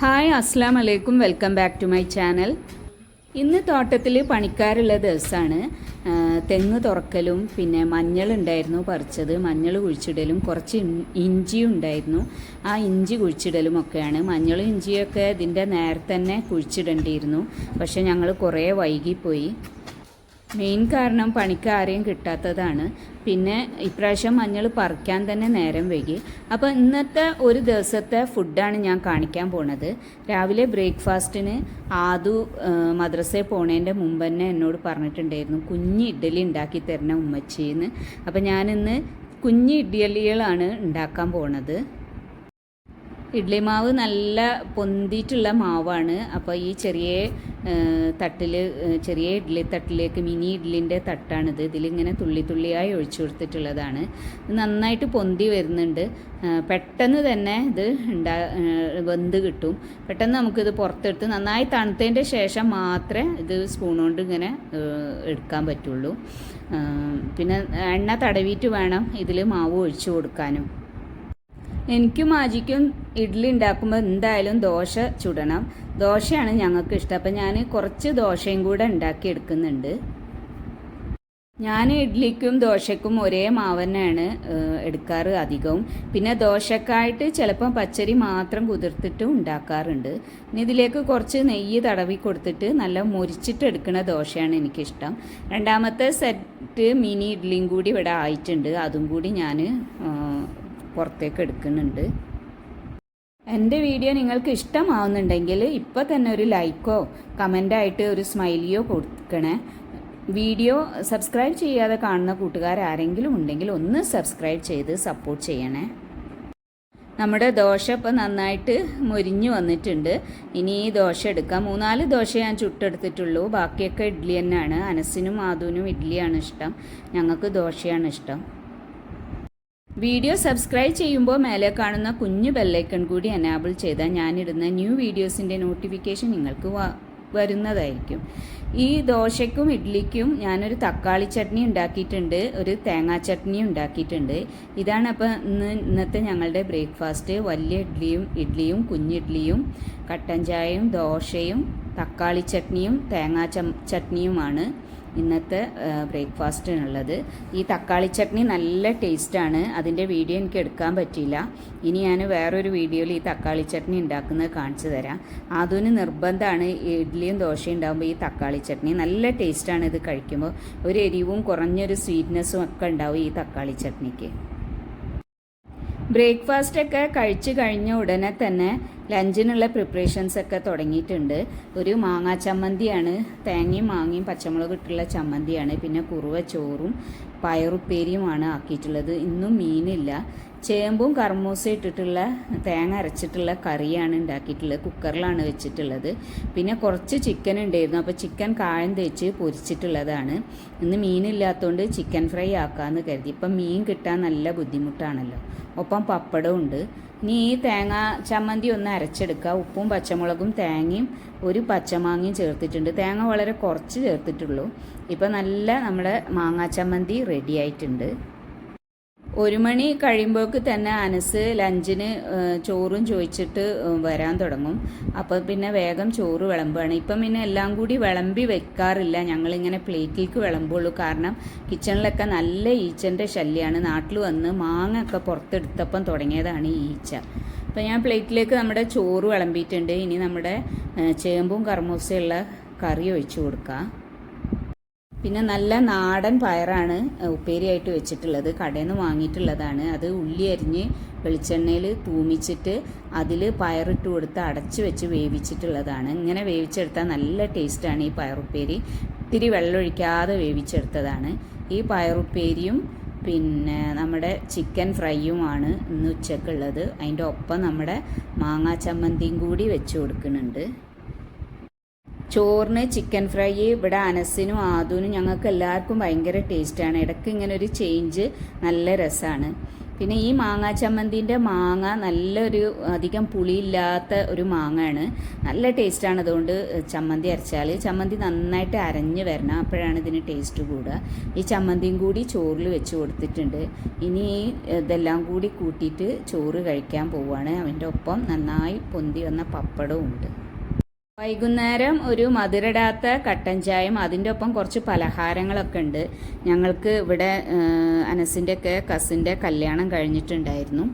Hi അസ്സാം വലൈക്കും welcome back to my channel ഇന്ന് തോട്ടത്തിൽ പണിക്കാരുള്ള ദിവസമാണ് തെങ്ങ് തുറക്കലും പിന്നെ മഞ്ഞൾ ഉണ്ടായിരുന്നു പറിച്ചത്. മഞ്ഞൾ കുഴിച്ചിടലും കുറച്ച് ഇഞ്ചി ഉണ്ടായിരുന്നു. ആ ഇഞ്ചി കുഴിച്ചിടലും ഒക്കെയാണ്. മഞ്ഞളും ഇഞ്ചിയൊക്കെ ഇതിന്റെ നേരത്തെ തന്നെ കുഴിച്ചിടേണ്ടിയിരുന്നു. പക്ഷേ ഞങ്ങൾ കുറേ വൈകിപ്പോയി. മെയിൻ കാരണം പണിക്ക് ആരെയും കിട്ടാത്തതാണ്. പിന്നെ ഇപ്രാവശ്യം മഞ്ഞൾ പറിക്കാൻ തന്നെ നേരം വൈകി. അപ്പോൾ ഇന്നത്തെ ഒരു ദിവസത്തെ ഫുഡാണ് ഞാൻ കാണിക്കാൻ പോണത്. രാവിലെ ബ്രേക്ക്ഫാസ്റ്റിന് ആദു മദ്രസയിൽ പോണേന്റെ മുമ്പ് തന്നെ എന്നോട് പറഞ്ഞിട്ടുണ്ടായിരുന്നു കുഞ്ഞ് ഇഡ്ഡലി ഉണ്ടാക്കി തരണ ഉമ്മച്ചിന്ന്. അപ്പോൾ ഞാനിന്ന് കുഞ്ഞ് ഇഡ്ഡലികളാണ് ഉണ്ടാക്കാൻ പോണത്. ഇഡ്ലി മാവ് നല്ല പൊന്തിയിട്ടുള്ള മാവാണ്. അപ്പോൾ ഈ ചെറിയ തട്ടിൽ ചെറിയ ഇഡ്ലി തട്ടിലേക്ക് മിനി ഇഡ്ലിന്റെ തട്ടാണിത്. ഇതിലിങ്ങനെ തുള്ളി തുള്ളിയായി ഒഴിച്ചു കൊടുത്തിട്ടുള്ളതാണ്. നന്നായിട്ട് പൊന്തി വരുന്നുണ്ട്. പെട്ടെന്ന് തന്നെ ഇത് ഉണ്ടാ വെന്ത് കിട്ടും. പെട്ടെന്ന് നമുക്കിത് പുറത്തെടുത്ത് നന്നായി തണുത്തതിന്റെ ശേഷം മാത്രമേ ഇത് സ്പൂൺ കൊണ്ട് ഇങ്ങനെ എടുക്കാൻ പറ്റുള്ളൂ. പിന്നെ എണ്ണ തടവിയിട്ട് വേണം ഇതിൽ മാവ് ഒഴിച്ചു കൊടുക്കാനും. എനിക്കും മാജിക്കും ഇഡ്ഡലി ഉണ്ടാക്കുമ്പോൾ എന്തായാലും ദോശ ചുടണം. ദോശയാണ് ഞങ്ങൾക്ക് ഇഷ്ടം. അപ്പം ഞാൻ കുറച്ച് ദോശയും കൂടെ ഉണ്ടാക്കിയെടുക്കുന്നുണ്ട് ഞാൻ ഇഡ്ഡലിക്കും ദോശയ്ക്കും ഒരേ മാവ് തന്നെയാണ് എടുക്കാറ് അധികവും. പിന്നെ ദോശക്കായിട്ട് ചിലപ്പം പച്ചരി മാത്രം കുതിർത്തിട്ടും ഉണ്ടാക്കാറുണ്ട്. ഇനി ഇതിലേക്ക് കുറച്ച് നെയ്യ് തടവി കൊടുത്തിട്ട് നല്ല മുരിച്ചിട്ട് എടുക്കുന്ന ദോശയാണ് എനിക്കിഷ്ടം. രണ്ടാമത്തെ സെറ്റ് മിനി ഇഡ്ഡലിയും കൂടി ഇവിടെ ആയിട്ടുണ്ട്. അതും കൂടി ഞാൻ പുറത്തേക്ക് എടുക്കുന്നുണ്ട്. എന്റെ വീഡിയോ നിങ്ങൾക്ക് ഇഷ്ടമാവുന്നുണ്ടെങ്കിൽ ഇപ്പോൾ തന്നെ ഒരു ലൈക്കോ കമന്റായിട്ട് ഒരു സ്മൈലിയോ കൊടുക്കണേ. വീഡിയോ സബ്സ്ക്രൈബ് ചെയ്യാതെ കാണുന്ന കൂട്ടുകാർ ആരെങ്കിലും ഉണ്ടെങ്കിൽ ഒന്ന് സബ്സ്ക്രൈബ് ചെയ്ത് സപ്പോർട്ട് ചെയ്യണേ. നമ്മുടെ ദോശ ഇപ്പോൾ നന്നായിട്ട് മൊരിഞ്ഞു വന്നിട്ടുണ്ട്. ഇനി ഈ ദോശ എടുക്കാം. മൂന്നാൽ ദോശ ഞാൻ ചുട്ടെടുത്തിട്ടുള്ളൂ. ബാക്കിയൊക്കെ ഇഡ്ഡലി തന്നെയാണ്. അനസിനും മാധുവിനും ഇഡ്ഡലിയാണ് ഇഷ്ടം. ഞങ്ങൾക്ക് ദോശയാണ് ഇഷ്ടം. വീഡിയോ സബ്സ്ക്രൈബ് ചെയ്യുമ്പോൾ മേലെ കാണുന്ന കുഞ്ഞു ബെല്ലൈക്കൺ കൂടി എനാബിൾ ചെയ്താൽ ഞാനിടുന്ന ന്യൂ വീഡിയോസിന്റെ നോട്ടിഫിക്കേഷൻ നിങ്ങൾക്ക് വരുന്നതായിരിക്കും. ഈ ദോശയ്ക്കും ഇഡ്ഡലിക്കും ഞാനൊരു തക്കാളി ചട്നി ഉണ്ടാക്കിയിട്ടുണ്ട് ഒരു തേങ്ങാ ചട്നി ഉണ്ടാക്കിയിട്ടുണ്ട്. ഇതാണ് അപ്പോൾ ഇന്ന് ഇന്നത്തെ ഞങ്ങളുടെ ബ്രേക്ക്ഫാസ്റ്റ് വലിയ ഇഡ്ഡലിയും ഇഡ്ഡലിയും കുഞ്ഞിഡ്ഡലിയും കട്ടൻ ചായയും ദോശയും തക്കാളി ചട്നിയും തേങ്ങാ ചട്നിയുമാണ്. ഇന്നത്തെ ബ്രേക്ക്ഫാസ്റ്റിനുള്ളത്. ഈ തക്കാളി ചട്നി നല്ല ടേസ്റ്റാണ്. അതിന്റെ വീഡിയോ എനിക്ക് എടുക്കാൻ പറ്റിയില്ല. ഇനി ഞാൻ വേറൊരു വീഡിയോയിൽ ഈ തക്കാളി ചട്നി ഉണ്ടാക്കുന്നത് കാണിച്ചു തരാം. അതിന് നിർബന്ധമാണ് ഇഡ്ഡലിയും ദോശയും ഉണ്ടാകുമ്പോൾ ഈ തക്കാളി ചട്നി. നല്ല ടേസ്റ്റാണ് ഇത് കഴിക്കുമ്പോൾ ഒരു എരിവും കുറഞ്ഞൊരു സ്വീറ്റ്നെസ്സും ഒക്കെ ഉണ്ടാവും ഈ തക്കാളി ചട്നിക്ക്. ബ്രേക്ക്ഫാസ്റ്റ് ഒക്കെ കഴിച്ചു കഴിഞ്ഞ ഉടനെ തന്നെ ലഞ്ചിനുള്ള പ്രിപ്പറേഷൻസ് ഒക്കെ തുടങ്ങിയിട്ടുണ്ട്. ഒരു മാങ്ങാ ചമ്മന്തിയാണ്. തേങ്ങയും മാങ്ങയും പച്ചമുളക് ഇട്ടുള്ള ചമ്മന്തിയാണ്. പിന്നെ കുറുവ ചോറും പയറുപ്പേരിയുമാണ് ആക്കിയിട്ടുള്ളത്. ഇന്നും മീനില്ല. ചേമ്പും കർമൂസും ഇട്ടിട്ടുള്ള തേങ്ങ അരച്ചിട്ടുള്ള കറിയാണ് ഉണ്ടാക്കിയിട്ടുള്ളത്. കുക്കറിലാണ് വെച്ചിട്ടുള്ളത്. പിന്നെ കുറച്ച് ചിക്കൻ ഉണ്ടായിരുന്നു. അപ്പോൾ ചിക്കൻ കായം തേച്ച് പൊരിച്ചിട്ടുള്ളതാണ്. ഇന്ന് മീനില്ലാത്തതുകൊണ്ട് ചിക്കൻ ഫ്രൈ ആക്കാമെന്ന് കരുതി. ഇപ്പം മീൻ കിട്ടാൻ നല്ല ബുദ്ധിമുട്ടാണല്ലോ. ഒപ്പം പപ്പടവും ഉണ്ട്. ഇനി ഈ തേങ്ങ ചമ്മന്തി ഒന്ന് അരച്ചെടുക്കുക. ഉപ്പും പച്ചമുളകും തേങ്ങയും ഒരു പച്ചമാങ്ങയും ചേർത്തിട്ടുണ്ട്. തേങ്ങ വളരെ കുറച്ച് ചേർത്തിട്ടുള്ളൂ. ഇപ്പം നല്ല നമ്മുടെ മാങ്ങാ ചമ്മന്തി റെഡി ആയിട്ടുണ്ട്. ഒരു മണി കഴിയുമ്പോൾക്ക് തന്നെ അനസ് ലഞ്ചിന് ചോറും ചോദിച്ചിട്ട് വരാൻ തുടങ്ങും. അപ്പോൾ പിന്നെ വേഗം ചോറ് വിളമ്പുകയാണ് ഇപ്പം പിന്നെ എല്ലാം കൂടി വിളമ്പി വെക്കാറില്ല. ഞങ്ങളിങ്ങനെ പ്ലേറ്റിലേക്ക് വിളമ്പുള്ളൂ. കാരണം കിച്ചണിലൊക്കെ നല്ല ഈച്ചന്റെ ശല്യമാണ് നാട്ടിൽ വന്ന് മാങ്ങ ഒക്കെ പുറത്തെടുത്തപ്പം തുടങ്ങിയതാണ് ഈ ഈച്ച. അപ്പോൾ ഞാൻ പ്ലേറ്റിലേക്ക് നമ്മുടെ ചോറ് വിളമ്പിയിട്ടുണ്ട്. ഇനി നമ്മുടെ ചേമ്പും കർമ്മൂസയുള്ള കറി ഒഴിച്ചു കൊടുക്കാം. പിന്നെ നല്ല നാടൻ പയറാണ് ഉപ്പേരിയായിട്ട് വെച്ചിട്ടുള്ളത്. കടയിൽ നിന്ന് വാങ്ങിയിട്ടുള്ളതാണ്. അത് ഉള്ളി അരിഞ്ഞ് വെളിച്ചെണ്ണയിൽ തൂമിച്ചിട്ട് അതിൽ പയറിട്ട് കൊടുത്ത് അടച്ച് വെച്ച് വേവിച്ചിട്ടുള്ളതാണ്. ഇങ്ങനെ വേവിച്ചെടുത്താൽ നല്ല ടേസ്റ്റാണ് ഈ പയറുപ്പേരി. ഇത്തിരി വെള്ളമൊഴിക്കാതെ വേവിച്ചെടുത്തതാണ്. ഈ പയറുപ്പേരിയും പിന്നെ നമ്മുടെ ചിക്കൻ ഫ്രൈയുമാണ് ഇന്ന് ഉച്ചക്കുള്ളത്. അതിന്റെ ഒപ്പം നമ്മുടെ മാങ്ങാ ചമ്മന്തിയും കൂടി വെച്ച് കൊടുക്കുന്നുണ്ട്. ചോറിന് ചിക്കൻ ഫ്രൈ ഇവിടെ അനസിനും ആദുവിനും ഞങ്ങൾക്ക് എല്ലാവർക്കും ഭയങ്കര ടേസ്റ്റാണ് ഇടയ്ക്ക് ഇങ്ങനെ ഒരു ചേഞ്ച് നല്ല രസമാണ് പിന്നെ ഈ മാങ്ങ ചമ്മന്തിന്റെ മാങ്ങ നല്ലൊരു അധികം പുളിയില്ലാത്ത ഒരു മാങ്ങയാണ് നല്ല ടേസ്റ്റാണ് അതുകൊണ്ട് ചമ്മന്തി അരച്ചാൽ ചമ്മന്തി നന്നായിട്ട് അരഞ്ഞ് വരണം. അപ്പോഴാണ് ഇതിന് ടേസ്റ്റ് കൂടുക. ഈ ചമ്മന്തിയും കൂടി ചോറിൽ വെച്ച് കൊടുത്തിട്ടുണ്ട്. ഇനി ഇതെല്ലാം കൂടി കൂട്ടിയിട്ട് ചോറ് കഴിക്കാൻ പോവുകയാണ് അവന്റെ ഒപ്പം നന്നായി പൊന്തി വന്ന പപ്പടവും ഉണ്ട്. വൈകുന്നേരം ഒരു മധുരടാത്ത കട്ടൻ ചായയും അതിന്റെ ഒപ്പം കുറച്ച് പലഹാരങ്ങളൊക്കെ ഉണ്ട്. ഞങ്ങൾക്ക് ഇവിടെ അനസിന്റെ ഒക്കെ കസിന്റെ കല്യാണം കഴിഞ്ഞിട്ടുണ്ടായിരുന്നു.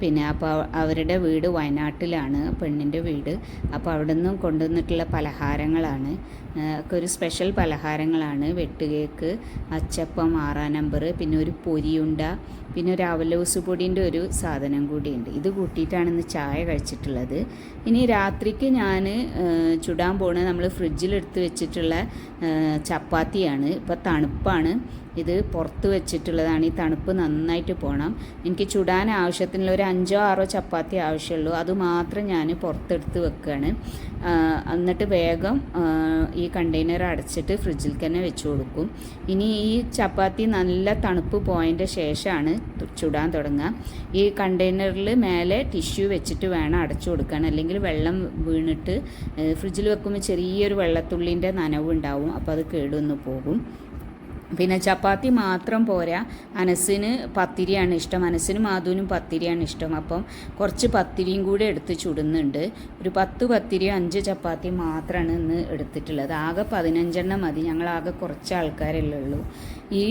പിന്നെ അപ്പോൾ അവരുടെ വീട് വയനാട്ടിലാണ് പെണ്ണിന്റെ വീട്. അപ്പോൾ അവിടെ നിന്നും കൊണ്ടുവന്നിട്ടുള്ള പലഹാരങ്ങളാണ്. ഒക്കെ ഒരു സ്പെഷ്യൽ പലഹാരങ്ങളാണ്. വെട്ടുകേക്ക് അച്ചപ്പം ആറാം നമ്പർ പിന്നെ ഒരു പൊരിയുണ്ട പിന്നെ ഒരു അവലോസ് പൊടിന്റെ ഒരു സാധനം കൂടിയുണ്ട്. ഇത് കൂട്ടിയിട്ടാണ് ഇന്ന് ചായ കഴിച്ചിട്ടുള്ളത്. ഇനി രാത്രിക്ക് ഞാൻ ചുടാൻ പോണത് നമ്മൾ ഫ്രിഡ്ജിലെടുത്ത് വെച്ചിട്ടുള്ള ചപ്പാത്തിയാണ്. ഇപ്പോൾ തണുപ്പാണ്. ഇത് പുറത്ത് വെച്ചിട്ടുള്ളതാണ്. ഈ തണുപ്പ് നന്നായിട്ട് പോകണം എനിക്ക് ചുടാൻ ആവശ്യത്തിനുള്ള ഒരു അഞ്ചോ ആറോ ചപ്പാത്തി ആവശ്യമുള്ളൂ. അതുമാത്രം ഞാൻ പുറത്തെടുത്ത് വെക്കുകയാണ്. എന്നിട്ട് വേഗം ഈ കണ്ടെയ്നർ അടച്ചിട്ട് ഫ്രിഡ്ജിൽ തന്നെ വെച്ച് കൊടുക്കും. ഇനി ഈ ചപ്പാത്തി നല്ല തണുപ്പ് പോയതിന്റെ ശേഷമാണ് ചുടാൻ തുടങ്ങുക. ഈ കണ്ടെയ്നറിൽ മേലെ ടിഷ്യൂ വെച്ചിട്ട് വേണം അടച്ചു കൊടുക്കാൻ. അല്ലെങ്കിൽ വെള്ളം വീണിട്ട് ഫ്രിഡ്ജിൽ വെക്കുമ്പോൾ ചെറിയൊരു വെള്ളത്തുള്ളിന്റെ നനവ് ഉണ്ടാവും അപ്പോൾ അത് കേടുവന്ന് പോകും. പിന്നെ ചപ്പാത്തി മാത്രം പോരാ. അനസിന് പത്തിരിയാണ് ഇഷ്ടം. അനസിന് മാധുവിനും പത്തിരിയാണ് ഇഷ്ടം. അപ്പം കുറച്ച് പത്തിരിയും കൂടി എടുത്ത് ചുടുന്നുണ്ട്. ഒരു പത്ത് പത്തിരിയോ അഞ്ച് ചപ്പാത്തി മാത്രമാണ് ഇന്ന് എടുത്തിട്ടുള്ളത്. ആകെ പതിനഞ്ചെണ്ണം മതി. ഞങ്ങൾ ആകെ കുറച്ച് ആൾക്കാരല്ലേ ഉള്ളൂ. ഈ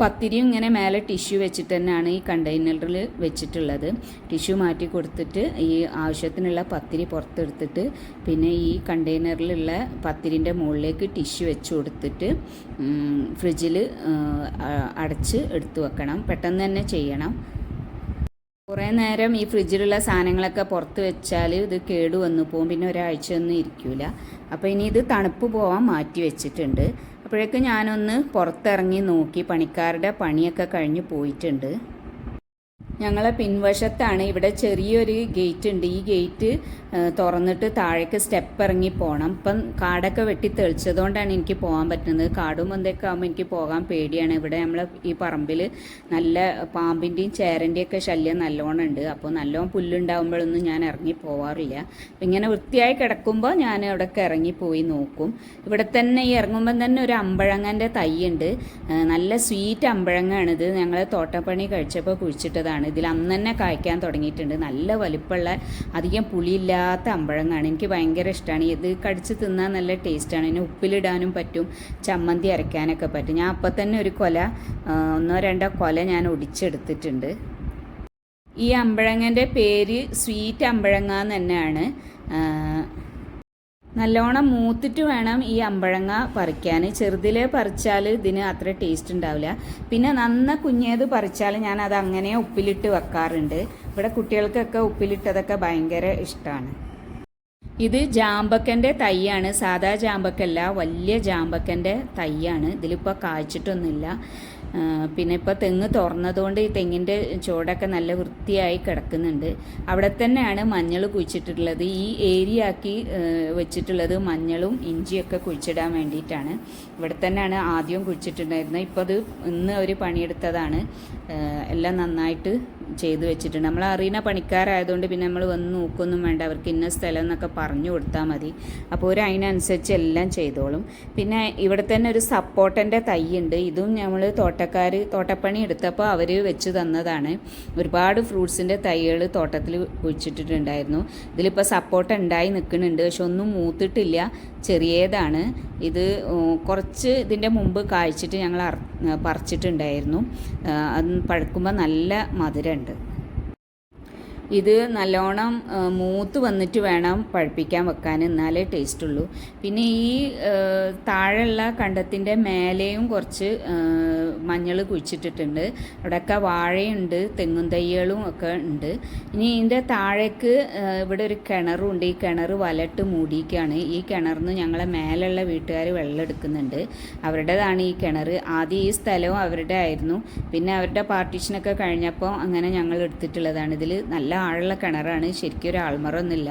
പത്തിരിയും ഇങ്ങനെ മേലെ ടിഷ്യൂ വെച്ചിട്ട് തന്നെയാണ് ഈ കണ്ടെയ്നറിൽ വെച്ചിട്ടുള്ളത്. ടിഷ്യൂ മാറ്റി കൊടുത്തിട്ട് ഈ ആവശ്യത്തിനുള്ള പത്തിരി പുറത്തെടുത്തിട്ട് പിന്നെ ഈ കണ്ടെയ്നറിലുള്ള പത്തിരിന്റെ മുകളിലേക്ക് ടിഷ്യൂ വെച്ച് കൊടുത്തിട്ട് ഫ്രിഡ്ജിൽ അടച്ച് എടുത്തു വെക്കണം. പെട്ടെന്ന് തന്നെ ചെയ്യണം. കുറേ നേരം ഈ ഫ്രിഡ്ജിലുള്ള സാധനങ്ങളൊക്കെ പുറത്ത് വെച്ചാൽ ഇത് കേടു വന്നു പോകും. പിന്നെ ഒരാഴ്ചയൊന്നും ഇരിക്കില്ല അപ്പോൾ ഇനി ഇത് തണുപ്പ് പോകാൻ മാറ്റി വെച്ചിട്ടുണ്ട്. അപ്പോഴേക്ക് ഞാനൊന്ന് പുറത്തിറങ്ങി നോക്കി പണിക്കാരുടെ പണിയൊക്കെ കഴിഞ്ഞ് പോയിട്ടുണ്ട്. ഞങ്ങളെ പിൻവശത്താണ്. ഇവിടെ ചെറിയൊരു ഗേറ്റ് ഉണ്ട് ഈ ഗേറ്റ് തുറന്നിട്ട് താഴേക്ക് സ്റ്റെപ്പ് ഇറങ്ങി പോകണം ഇപ്പം കാടൊക്കെ വെട്ടി തെളിച്ചതുകൊണ്ടാണ് എനിക്ക് പോകാൻ പറ്റുന്നത്. കാടും എന്തൊക്കെ ആകുമ്പോൾ എനിക്ക് പോകാൻ പേടിയാണ്. ഇവിടെ നമ്മൾ ഈ പറമ്പിൽ നല്ല പാമ്പിന്റെയും ചേരന്റെയും ഒക്കെ ശല്യം നല്ലോണം ഉണ്ട്. അപ്പോൾ നല്ലോണം പുല്ലുണ്ടാകുമ്പോഴൊന്നും ഞാൻ ഇറങ്ങി പോവാറില്ല. ഇങ്ങനെ വൃത്തിയായി കിടക്കുമ്പോൾ ഞാൻ അവിടെയൊക്കെ ഇറങ്ങി പോയി നോക്കും. ഇവിടെ തന്നെ ഈ ഇറങ്ങുമ്പം തന്നെ ഒരു അമ്പഴങ്ങന്റെ തൈ ഉണ്ട് നല്ല സ്വീറ്റ് അമ്പഴങ്ങാണിത്. ഞങ്ങൾ തോട്ടപ്പണി കഴിച്ചപ്പോൾ കുഴിച്ചിട്ടതാണ്. ഇതിൽ അന്ന് തന്നെ കായ്ക്കാൻ തുടങ്ങിയിട്ടുണ്ട്. നല്ല വലിപ്പമുള്ള അധികം പുളിയില്ലാത്ത അമ്പഴങ്ങാണ് എനിക്ക് ഭയങ്കര ഇഷ്ടമാണ്. ഇത് കടിച്ച് തിന്നാൻ നല്ല ടേസ്റ്റാണ്. ഇതിന് ഉപ്പിലിടാനും പറ്റും. ചമ്മന്തി അരയ്ക്കാനൊക്കെ പറ്റും. ഞാൻ അപ്പം തന്നെ ഒരു കൊല ഒന്നോ രണ്ടോ കൊല ഞാൻ ഒടിച്ചെടുത്തിട്ടുണ്ട്. ഈ അമ്പഴങ്ങന്റെ പേര് സ്വീറ്റ് അമ്പഴങ്ങ തന്നെയാണ്. നല്ലോണം മൂത്തിട്ട് വേണം ഈ അമ്പഴങ്ങ പറിക്കാൻ. ചെറുതിലെ പറിച്ചാൽ ഇതിന് അത്ര ടേസ്റ്റ് ഉണ്ടാവില്ല. പിന്നെ നന്ന കുഞ്ഞേത് പറിച്ചാൽ ഞാൻ അത് അങ്ങനെ ഉപ്പിലിട്ട് വെക്കാറുണ്ട്. ഇവിടെ കുട്ടികൾക്കൊക്കെ ഉപ്പിലിട്ടതൊക്കെ ഭയങ്കര ഇഷ്ടമാണ് ഇത് ജാമ്പക്കന്റെ തൈയാണ്. സാധാ ജാമ്പക്കല്ല വലിയ ജാമ്പക്കന്റെ തൈയാണ്. ഇതിലിപ്പോൾ കായ്ച്ചിട്ടൊന്നുമില്ല. പിന്നെ ഇപ്പോൾ തെങ്ങ് തുറന്നതുകൊണ്ട് ഈ തെങ്ങിന്റെ ചുവടൊക്കെ നല്ല വൃത്തിയായി കിടക്കുന്നുണ്ട്. അവിടെ തന്നെയാണ് മഞ്ഞൾ കുഴിച്ചിട്ടുള്ളത്. ഈ ഏരിയ ആക്കി വെച്ചിട്ടുള്ളത് മഞ്ഞളും ഇഞ്ചിയൊക്കെ കുഴിച്ചിടാൻ വേണ്ടിയിട്ടാണ്. ഇവിടെ തന്നെയാണ് ആദ്യം കുഴിച്ചിട്ടുണ്ടായിരുന്നത്. ഇപ്പോൾ അത് ഇന്ന് അവർ പണിയെടുത്തതാണ്. എല്ലാം നന്നായിട്ട് ചെയ്തു വെച്ചിട്ടുണ്ട്. നമ്മൾ അറിയുന്ന പണിക്കാരായതുകൊണ്ട് പിന്നെ നമ്മൾ വന്ന് നോക്കൊന്നും വേണ്ട. അവർക്ക് ഇന്ന സ്ഥലം എന്നൊക്കെ പറഞ്ഞു കൊടുത്താൽ മതി. അപ്പോൾ ഒരു അതിനനുസരിച്ച് എല്ലാം ചെയ്തോളും. പിന്നെ ഇവിടെ തന്നെ ഒരു സപ്പോർട്ടന്റെ തൈ ഉണ്ട് ഇതും നമ്മൾ തോട്ടക്കാർ തോട്ടപ്പണി എടുത്തപ്പോൾ അവർ വെച്ച് തന്നതാണ്. ഒരുപാട് ഫ്രൂട്ട്സിന്റെ തൈകൾ തോട്ടത്തിൽ കുഴിച്ചിട്ടിട്ടുണ്ടായിരുന്നു. ഇതിലിപ്പോൾ സപ്പോർട്ട് ഉണ്ടായി നിൽക്കുന്നുണ്ട്. പക്ഷെ ഒന്നും മൂത്തിട്ടില്ല. ചെറിയതാണ്. ഇത് കുറച്ച് ഇതിന്റെ മുമ്പ് കായ്ച്ചിട്ട് ഞങ്ങൾ പറിച്ചിട്ടുണ്ടായിരുന്നു. അത് പഴുക്കുമ്പോൾ നല്ല മധുരമുണ്ട് ഇത് നല്ലോണം മൂത്ത് വന്നിട്ട് വേണം പഴുപ്പിക്കാൻ വെക്കാൻ എന്നാലേ ടേസ്റ്റ് ഉള്ളൂ പിന്നെ ഈ താഴെയുള്ള കണ്ടത്തിന്റെ മേലെയും കുറച്ച് മഞ്ഞൾ കുഴിച്ചിട്ടിട്ടുണ്ട്. അവിടെയൊക്കെ വാഴയുണ്ട് തെങ്ങും തൈകളും ഒക്കെ ഉണ്ട്. ഇനി ഇതിന്റെ താഴേക്ക് ഇവിടെ ഒരു കിണറുണ്ട്. ഈ കിണർ വലട്ട് മൂടിയിക്കാണ് ഈ കിണറിന് ഞങ്ങളെ മേലുള്ള വീട്ടുകാർ വെള്ളം എടുക്കുന്നുണ്ട്. അവരുടേതാണ് ഈ കിണർ. ആദ്യം ഈ സ്ഥലവും അവരുടെ ആയിരുന്നു പിന്നെ അവരുടെ പാർട്ടീഷനൊക്കെ കഴിഞ്ഞപ്പോൾ അങ്ങനെ ഞങ്ങൾ എടുത്തിട്ടുള്ളതാണ്. ഇതിൽ നല്ല ആഴമുള്ള കിണറാണ് ശരിക്കും ഒരു ആൾമറൊന്നുമില്ല.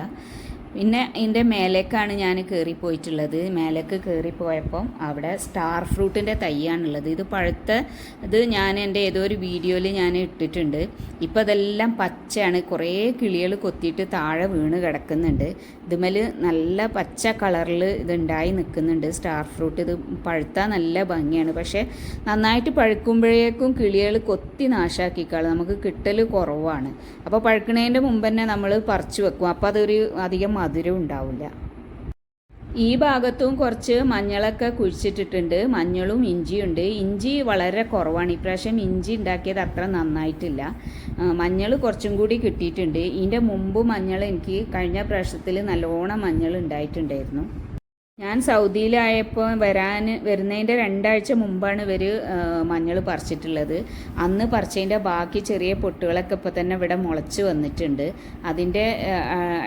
പിന്നെ ഇതിന്റെ മേലേക്കാണ് ഞാൻ കയറിപ്പോയിട്ടുള്ളത് മേലേക്ക് കയറിപ്പോയപ്പം അവിടെ സ്റ്റാർ ഫ്രൂട്ടിന്റെ തൈയാണുള്ളത്. ഇത് പഴുത്ത ഇത് ഞാൻ എന്റെ ഏതോ ഒരു വീഡിയോയിൽ ഞാൻ ഇട്ടിട്ടുണ്ട്. ഇപ്പം അതെല്ലാം പച്ചയാണ്. കുറേ കിളികൾ കൊത്തിയിട്ട് താഴെ വീണ് കിടക്കുന്നുണ്ട്. ഇതുമേൽ നല്ല പച്ച കളറിൽ ഇതുണ്ടായി നിൽക്കുന്നുണ്ട്. സ്റ്റാർ ഫ്രൂട്ട് ഇത് പഴുത്താൽ നല്ല ഭംഗിയാണ്. പക്ഷേ നന്നായിട്ട് പഴുക്കുമ്പോഴേക്കും കിളികൾ കൊത്തി നാശാക്കിക്കാളും. നമുക്ക് കിട്ടൽ കുറവാണ്. അപ്പോൾ പഴുക്കണേന്റെ മുമ്പ് തന്നെ നമ്മൾ പറിച്ചു വെക്കും. അപ്പോൾ അതൊരു അധികം മധുരം ഉണ്ടാവില്ല. ഈ ഭാഗത്തും കുറച്ച് മഞ്ഞളൊക്കെ കുഴിച്ചിട്ടിട്ടുണ്ട്. മഞ്ഞളും ഇഞ്ചിയുണ്ട് ഇഞ്ചി വളരെ കുറവാണ്. ഇപ്രാവശ്യം ഇഞ്ചി ഉണ്ടാക്കിയത് അത്ര നന്നായിട്ടില്ല. മഞ്ഞൾ കുറച്ചും കൂടി കിട്ടിയിട്ടുണ്ട്. ഇതിന്റെ മുമ്പ് മഞ്ഞൾ എനിക്ക് കഴിഞ്ഞ പ്രാവശ്യത്തിൽ നല്ലോണം മഞ്ഞൾ ഉണ്ടായിട്ടുണ്ടായിരുന്നു. ഞാൻ സൗദിയിലായപ്പോൾ വരാൻ വരുന്നതിന്റെ രണ്ടാഴ്ച മുമ്പാണ് ഇവർ മഞ്ഞൾ പറിച്ചിട്ടുള്ളത്. അന്ന് പറിച്ചതിന്റെ ബാക്കി ചെറിയ പൊട്ടുകളൊക്കെ ഇപ്പോൾ തന്നെ ഇവിടെ മുളച്ച് വന്നിട്ടുണ്ട്. അതിന്റെ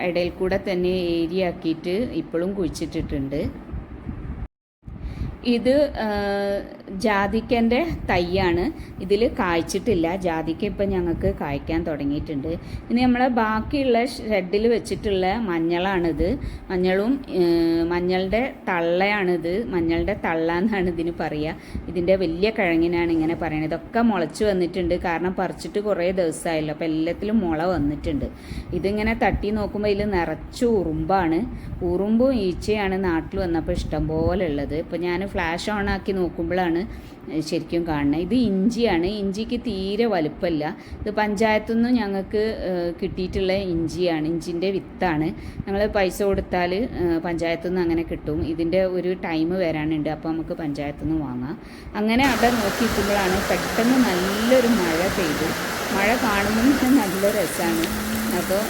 ഇടയിൽ കൂടെ തന്നെ ഏരിയാക്കിയിട്ട് ഇപ്പോഴും കുഴിച്ചിട്ടിട്ടുണ്ട്. ഇത് ജാതിക്കന്റെ തൈയാണ്. ഇതിൽ കായ്ച്ചിട്ടില്ല. ജാതിക്ക ഇപ്പം ഞങ്ങൾക്ക് കായ്ക്കാൻ തുടങ്ങിയിട്ടുണ്ട്. ഇനി നമ്മളെ ബാക്കിയുള്ള ഷെഡിൽ വെച്ചിട്ടുള്ള മഞ്ഞളാണിത്. മഞ്ഞളും മഞ്ഞളുടെ തള്ളയാണിത്. മഞ്ഞളുടെ തള്ള എന്നാണ് ഇതിന് പറയുക ഇതിന്റെ വലിയ കിഴങ്ങിനാണ് ഇങ്ങനെ പറയുന്നത് ഇതൊക്കെ മുളച്ച് വന്നിട്ടുണ്ട്. കാരണം പറിച്ചിട്ട് കുറേ ദിവസമായല്ലോ അപ്പോൾ എല്ലാത്തിലും മുള വന്നിട്ടുണ്ട്. ഇതിങ്ങനെ തട്ടി നോക്കുമ്പോൾ ഇതിൽ നിറച്ച് ഉറുമ്പാണ്. ഉറുമ്പും ഈച്ചയാണ് നാട്ടിൽ വന്നപ്പോൾ ഇഷ്ടം പോലെ ഉള്ളത്. ഇപ്പോൾ ഞാൻ ഫ്ലാഷ് ഓൺ ആക്കി നോക്കുമ്പോഴാണ് ശരിക്കും കാണുന്നത്. ഇത് ഇഞ്ചിയാണ്. ഇഞ്ചിക്ക് തീരെ വലുപ്പമില്ല ഇത് പഞ്ചായത്തു നിന്നും ഞങ്ങൾക്ക് കിട്ടിയിട്ടുള്ള ഇഞ്ചിയാണ്. ഇഞ്ചിന്റെ വിത്താണ്. ഞങ്ങൾ പൈസ കൊടുത്താൽ പഞ്ചായത്തു നിന്ന് അങ്ങനെ കിട്ടും. ഇതിന്റെ ഒരു ടൈം വരാനുണ്ട്. അപ്പോൾ നമുക്ക് പഞ്ചായത്തു നിന്ന് വാങ്ങാം. അങ്ങനെ അവിടെ നോക്കിയിരിക്കുമ്പോഴാണ് പെട്ടെന്ന് നല്ലൊരു മഴ പെയ്തു. മഴ കാണുമ്പോൾ നല്ല രസമാണ് അപ്പോൾ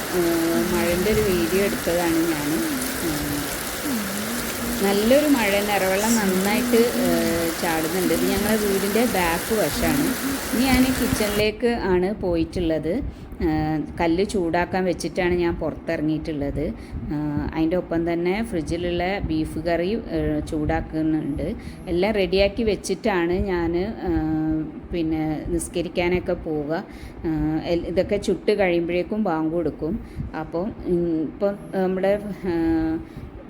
മഴന്റെ ഒരു വീഡിയോ എടുത്തതാണ് ഞാൻ നല്ലൊരു മഴ നിറവെള്ളം നന്നായിട്ട് ചാടുന്നുണ്ട്. ഇത് ഞങ്ങളുടെ വീടിന്റെ ബാക്ക് വശമാണ് ഇനി ഞാൻ കിച്ചണിലേക്ക് ആണ് പോയിട്ടുള്ളത്. കല്ല് ചൂടാക്കാൻ വെച്ചിട്ടാണ് ഞാൻ പുറത്തിറങ്ങിയിട്ടുള്ളത്. അതിന്റെ ഒപ്പം തന്നെ ഫ്രിഡ്ജിലുള്ള ബീഫ് കറി ചൂടാക്കുന്നുണ്ട്. എല്ലാം റെഡിയാക്കി വെച്ചിട്ടാണ് ഞാൻ പിന്നെ നിസ്കരിക്കാനൊക്കെ പോവുക. ഇതൊക്കെ ചുട്ട് കഴിയുമ്പോഴേക്കും ബാങ്ക് കൊടുക്കും. അപ്പം ഇപ്പം നമ്മുടെ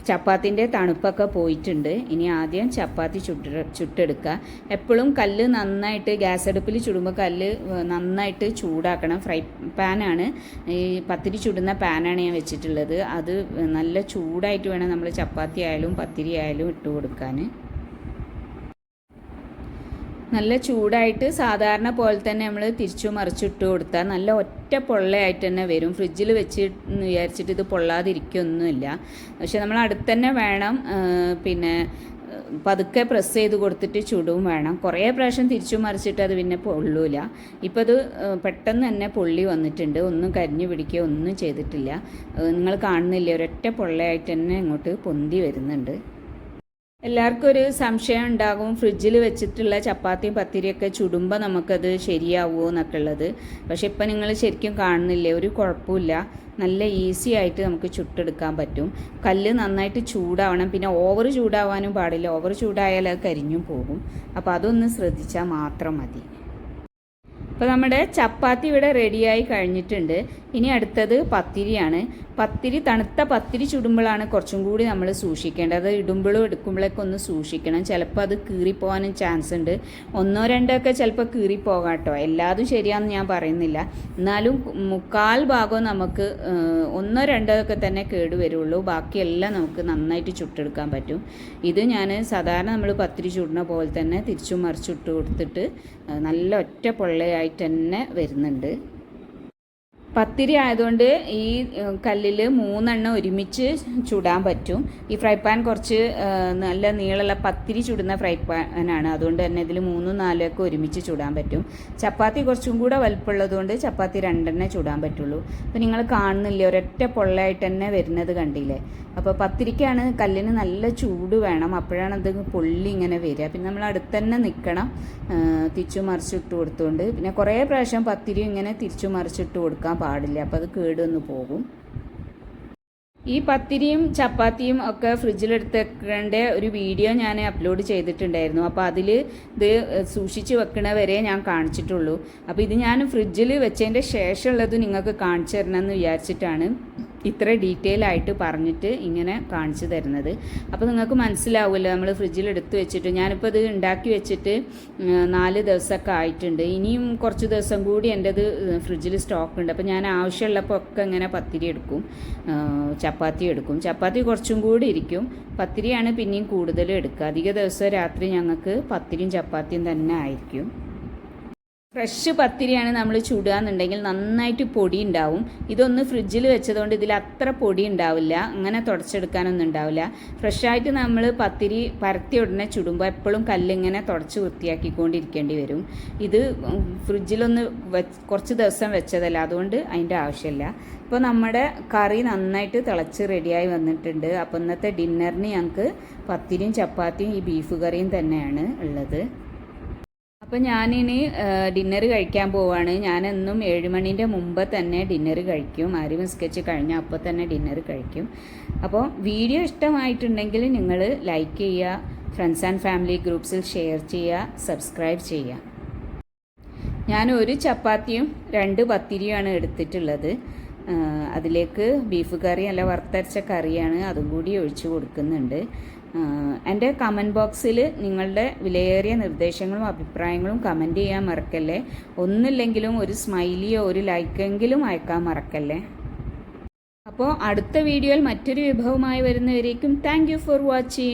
ചപ്പാത്തിന്റെ തണുപ്പൊക്കെ പോയിട്ടുണ്ട്. ഇനി ആദ്യം ചപ്പാത്തി ചുട്ട് ചുട്ടെടുക്കുക. എപ്പോഴും കല്ല് നന്നായിട്ട് ഗ്യാസ് അടുപ്പിൽ ചുടുമ്പോൾ കല്ല് നന്നായിട്ട് ചൂടാക്കണം. ഫ്രൈ പാനാണ്. ഈ പത്തിരി ചുടുന്ന പാനാണ് ഞാൻ വെച്ചിട്ടുള്ളത്. അത് നല്ല ചൂടായിട്ട് വേണം നമ്മൾ ചപ്പാത്തി ആയാലും പത്തിരി ആയാലും ഇട്ട് കൊടുക്കാൻ. നല്ല ചൂടായിട്ട് സാധാരണ പോലെ തന്നെ നമ്മൾ തിരിച്ചു മറിച്ചിട്ട് കൊടുത്താൽ നല്ല ഒറ്റ പൊള്ളയായിട്ട് തന്നെ വരും. ഫ്രിഡ്ജിൽ വെച്ച് വിചാരിച്ചിട്ട് ഇത് പൊള്ളാതിരിക്കൊന്നുമില്ല. പക്ഷെ നമ്മൾ അടുത്ത് തന്നെ വേണം പിന്നെ പതുക്കെ പ്രസ് ചെയ്ത് കൊടുത്തിട്ട് ചുടും വേണം. കുറേ പ്രാവശ്യം തിരിച്ചു മറിച്ചിട്ട് അത് പിന്നെ പൊള്ളൂല. ഇപ്പോൾ അത് പെട്ടെന്ന് തന്നെ പൊള്ളി വന്നിട്ടുണ്ട്. ഒന്നും കരിഞ്ഞു പിടിക്കുക ഒന്നും ചെയ്തിട്ടില്ല. നിങ്ങൾ കാണുന്നില്ലേ? ഒരൊറ്റ പൊള്ളയായിട്ട് തന്നെ ഇങ്ങോട്ട് പൊന്തി വരുന്നുണ്ട്. എല്ലാവർക്കും ഒരു സംശയം ഉണ്ടാകും. ഫ്രിഡ്ജിൽ വെച്ചിട്ടുള്ള ചപ്പാത്തിയും പത്തിരിയൊക്കെ ചുടുമ്പോൾ നമുക്കത് ശരിയാവുമോ എന്നൊക്കെ ഉള്ളത് പക്ഷെ ഇപ്പം നിങ്ങൾ ശരിക്കും കാണുന്നില്ലേ ഒരു കുഴപ്പമില്ല. നല്ല ഈസി ആയിട്ട് നമുക്ക് ചുട്ടെടുക്കാൻ പറ്റും. കല്ല് നന്നായിട്ട് ചൂടാവണം. പിന്നെ ഓവർ ചൂടാവാനും പാടില്ല. ഓവർ ചൂടായാൽ അത് കരിഞ്ഞും പോകും. അപ്പോൾ അതൊന്ന് ശ്രദ്ധിച്ചാൽ മാത്രം മതി. അപ്പോൾ നമ്മുടെ ചപ്പാത്തി ഇവിടെ റെഡിയായി കഴിഞ്ഞിട്ടുണ്ട്. ഇനി അടുത്തത് പത്തിരിയാണ്. പത്തിരി തണുത്ത പത്തിരി ചുടുമ്പോഴാണ് കുറച്ചും കൂടി നമ്മൾ സൂക്ഷിക്കേണ്ടത്. ഇടുമ്പോഴും എടുക്കുമ്പോഴൊക്കെ ഒന്ന് സൂക്ഷിക്കണം. ചിലപ്പോൾ അത് കീറിപ്പോകാനും ചാൻസ് ഉണ്ട്. ഒന്നോ രണ്ടോ ഒക്കെ ചിലപ്പോൾ കീറിപ്പോകാം കേട്ടോ എല്ലാതും ശരിയാണെന്ന് ഞാൻ പറയുന്നില്ല. എന്നാലും മുക്കാൽ ഭാഗവും നമുക്ക് ഒന്നോ രണ്ടോ ഒക്കെ തന്നെ കേടുവരുള്ളൂ ബാക്കിയെല്ലാം നമുക്ക് നന്നായിട്ട് ചുട്ടെടുക്കാൻ പറ്റും. ഇത് ഞാൻ സാധാരണ നമ്മൾ പത്തിരി ചുടുന്ന പോലെ തന്നെ തിരിച്ചും മറിച്ചിട്ട് കൊടുത്തിട്ട് നല്ല ഒറ്റ പൊള്ളയായിട്ട് തന്നെ വരുന്നുണ്ട്. പത്തിരി ആയതുകൊണ്ട് ഈ കല്ലിൽ മൂന്നെണ്ണം ഒരുമിച്ച് ചുടാൻ പറ്റും. ഈ ഫ്രൈ പാൻ കുറച്ച് നല്ല നീളമുള്ള പത്തിരി ചുടുന്ന ഫ്രൈ പാനാണ് അതുകൊണ്ട് തന്നെ ഇതിൽ മൂന്നും നാലും ഒക്കെ ഒരുമിച്ച് ചുടാൻ പറ്റും. ചപ്പാത്തി കുറച്ചും കൂടെ വലുപ്പമുള്ളതുകൊണ്ട് ചപ്പാത്തി രണ്ടെണ്ണേ ചുടാൻ പറ്റുള്ളൂ. അപ്പോൾ നിങ്ങൾ കാണുന്നില്ലേ ഒരൊറ്റ പൊള്ളയായിട്ട് തന്നെ വരുന്നത് കണ്ടില്ലേ? അപ്പോൾ പത്തിരിക്കാണ് കല്ലിന് നല്ല ചൂട് വേണം. അപ്പോഴാണ് അത് പൊള്ളി ഇങ്ങനെ വരിക. പിന്നെ നമ്മൾ അടുത്ത് തന്നെ നിൽക്കണം തിരിച്ചു മറിച്ചിട്ട് കൊടുത്തുകൊണ്ട് പിന്നെ കുറേ പ്രാവശ്യം പത്തിരി ഇങ്ങനെ തിരിച്ചു മറിച്ചിട്ട് കൊടുക്കാൻ പാടില്ല അപ്പോൾ അത് കേടുവന്ന് പോകും. ഈ പത്തിരിയും ചപ്പാത്തിയും ഒക്കെ ഫ്രിഡ്ജിലെടുത്തേക്കേണ്ട ഒരു വീഡിയോ ഞാൻ അപ്ലോഡ് ചെയ്തിട്ടുണ്ടായിരുന്നു. അപ്പോൾ അതിൽ ഇത് സൂക്ഷിച്ച് വെക്കണ വരെ ഞാൻ കാണിച്ചിട്ടുള്ളൂ. അപ്പോൾ ഇത് ഞാൻ ഫ്രിഡ്ജിൽ വെച്ചതിന്റെ ശേഷമുള്ളത് നിങ്ങൾക്ക് കാണിച്ചു തരണമെന്ന് വിചാരിച്ചിട്ടാണ്. ഇത്ര ഡീറ്റെയിൽ ആയിട്ട് പറഞ്ഞിട്ട് ഇങ്ങനെ കാണിച്ചു തരുന്നത്. അപ്പോൾ നിങ്ങൾക്ക് മനസ്സിലാവുമല്ലോ നമ്മൾ ഫ്രിഡ്ജിൽ എടുത്ത് വെച്ചിട്ട് ഞാനിപ്പോൾ ഇത് ഉണ്ടാക്കി വെച്ചിട്ട് നാല് ദിവസമൊക്കെ ആയിട്ടുണ്ട്. ഇനിയും കുറച്ച് ദിവസം കൂടി എന്റെ എന്റെത് ഫ്രിഡ്ജിൽ സ്റ്റോക്ക് ഉണ്ട്. അപ്പോൾ ഞാൻ ആവശ്യമുള്ളപ്പോൾ ഒക്കെ ഇങ്ങനെ പത്തിരി എടുക്കും ചപ്പാത്തി എടുക്കും. ചപ്പാത്തി കുറച്ചും കൂടി ഇരിക്കും. പത്തിരിയാണ് പിന്നെയും കൂടുതൽ എടുക്കുക. അധിക ദിവസം രാത്രി ഞങ്ങൾക്ക് പത്തിരിയും ചപ്പാത്തിയും തന്നെ ആയിരിക്കും. ഫ്രഷ് പത്തിരിയാണ് നമ്മൾ ചുടുകയെന്നുണ്ടെങ്കിൽ നന്നായിട്ട് പൊടി ഉണ്ടാവും. ഇതൊന്ന് ഫ്രിഡ്ജിൽ വെച്ചതുകൊണ്ട് ഇതിൽ അത്ര പൊടി ഉണ്ടാവില്ല. അങ്ങനെ തുടച്ചെടുക്കാനൊന്നും ഉണ്ടാവില്ല. ഫ്രഷായിട്ട് നമ്മൾ പത്തിരി പരത്തി ഉടനെ ചുടുമ്പോൾ എപ്പോഴും കല്ലിങ്ങനെ തുടച്ച് വൃത്തിയാക്കിക്കൊണ്ടിരിക്കേണ്ടി വരും. ഇത് ഫ്രിഡ്ജിലൊന്ന് കുറച്ച് ദിവസം വെച്ചതല്ല. അതുകൊണ്ട് അതിന്റെ ആവശ്യമില്ല. ഇപ്പോൾ നമ്മുടെ കറി നന്നായിട്ട് തിളച്ച് റെഡിയായി വന്നിട്ടുണ്ട്. അപ്പോൾ ഇന്നത്തെ ഡിന്നറിന് ഞങ്ങൾക്ക് പത്തിരിയും ചപ്പാത്തിയും ഈ ബീഫ് കറിയും തന്നെയാണ് ഉള്ളത്. അപ്പോൾ ഞാനിനി ഡിന്നർ കഴിക്കാൻ പോവാണ്. ഞാനെന്നും ഏഴുമണിന്റെ മുമ്പ് തന്നെ ഡിന്നർ കഴിക്കും. ആരും സ്കെച്ച് കഴിഞ്ഞ അപ്പോൾ തന്നെ ഡിന്നർ കഴിക്കും. അപ്പോൾ വീഡിയോ ഇഷ്ടമായിട്ടുണ്ടെങ്കിൽ നിങ്ങൾ ലൈക്ക് ചെയ്യുക ഫ്രണ്ട്സ് ആൻഡ് ഫാമിലി ഗ്രൂപ്പ്സിൽ ഷെയർ ചെയ്യുക സബ്സ്ക്രൈബ് ചെയ്യുക. ഞാൻ ഒരു ചപ്പാത്തിയും രണ്ട് പത്തിരിയുമാണ് എടുത്തിട്ടുള്ളത്. അതിലേക്ക് ബീഫ് കറി അല്ല വറുത്തരച്ച കറിയാണ് അതും കൂടി ഒഴിച്ചു കൊടുക്കുന്നുണ്ട്. എന്റെ കമന്റ് ബോക്സിൽ നിങ്ങളുടെ വിലയേറിയ നിർദ്ദേശങ്ങളും അഭിപ്രായങ്ങളും കമന്റ് ചെയ്യാൻ മറക്കല്ലേ? ഒന്നില്ലെങ്കിലും ഒരു സ്മൈലിയോ ഒരു ലൈക്കെങ്കിലും അയക്കാൻ മറക്കല്ലേ? അപ്പോൾ അടുത്ത വീഡിയോയിൽ മറ്റൊരു വിഭവമായി വരുന്നവരേക്കും താങ്ക് ഫോർ വാച്ചിങ്